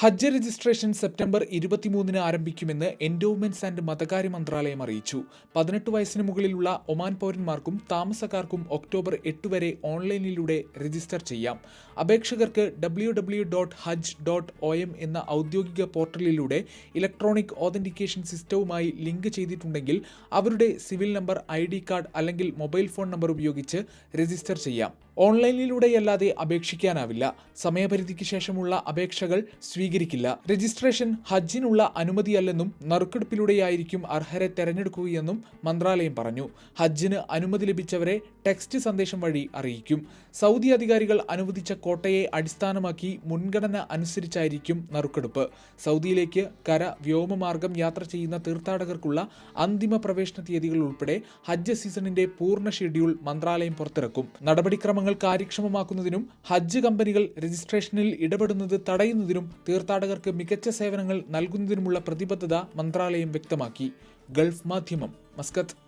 ഹജ്ജ് registration September ഇരുപത്തിമൂന്നിന് ആരംഭിക്കുമെന്ന് endowments and മതകാര്യ മന്ത്രാലയം അറിയിച്ചു. പതിനെട്ട് വയസ്സിന് മുകളിലുള്ള ഒമാൻ പൗരന്മാർക്കും താമസക്കാർക്കും ഒക്ടോബർ എട്ട് വരെ ഓൺലൈനിലൂടെ രജിസ്റ്റർ ചെയ്യാം. അപേക്ഷകർക്ക് W W dot hajj dot O M എന്ന ഔദ്യോഗിക പോർട്ടലിലൂടെ ഇലക്ട്രോണിക് ഓതന്റിക്കേഷൻ സിസ്റ്റവുമായി ലിങ്ക് ചെയ്തിട്ടുണ്ടെങ്കിൽ അവരുടെ സിവിൽ നമ്പർ ഐ കാർഡ് അല്ലെങ്കിൽ മൊബൈൽ ഫോൺ നമ്പർ ഉപയോഗിച്ച് രജിസ്റ്റർ ചെയ്യാം. ഓൺലൈനിലൂടെയല്ലാതെ അപേക്ഷിക്കാനാവില്ല. സമയപരിധിക്ക് ശേഷമുള്ള അപേക്ഷകൾ സ്വീകരിക്കില്ല. രജിസ്ട്രേഷൻ ഹജ്ജിനുള്ള അനുമതിയല്ലെന്നും നറുക്കെടുപ്പിലൂടെയായിരിക്കും അർഹരെ തെരഞ്ഞെടുക്കുകയെന്നും മന്ത്രാലയം പറഞ്ഞു. ഹജ്ജിന് അനുമതി ലഭിച്ചവരെ ടെക്സ്റ്റ് സന്ദേശം വഴി അറിയിക്കും. സൗദി അധികാരികൾ അനുവദിച്ച കോട്ടയെ അടിസ്ഥാനമാക്കി മുൻഗണന അനുസരിച്ചായിരിക്കും നറുക്കെടുപ്പ്. സൗദിയിലേക്ക് കര വ്യോമമാർഗം യാത്ര ചെയ്യുന്ന തീർത്ഥാടകർക്കുള്ള അന്തിമ പ്രവേശന തീയതികൾ ഉൾപ്പെടെ ഹജ്ജ് സീസണിന്റെ പൂർണ ഷെഡ്യൂൾ മന്ത്രാലയം പുറത്തിറക്കും. നടപടിക്രമങ്ങൾ കാര്യക്ഷമമാക്കുന്നതിനും ഹജ്ജ് കമ്പനികൾ രജിസ്ട്രേഷനിൽ ഇടപെടുന്നത് തടയുന്നതിനും തീർത്ഥാടകർക്ക് മികച്ച സേവനങ്ങൾ നൽകുന്നതിനുമുള്ള പ്രതിബദ്ധത മന്ത്രാലയം വ്യക്തമാക്കി. ഗൾഫ് മാധ്യമം മസ്കത്ത്.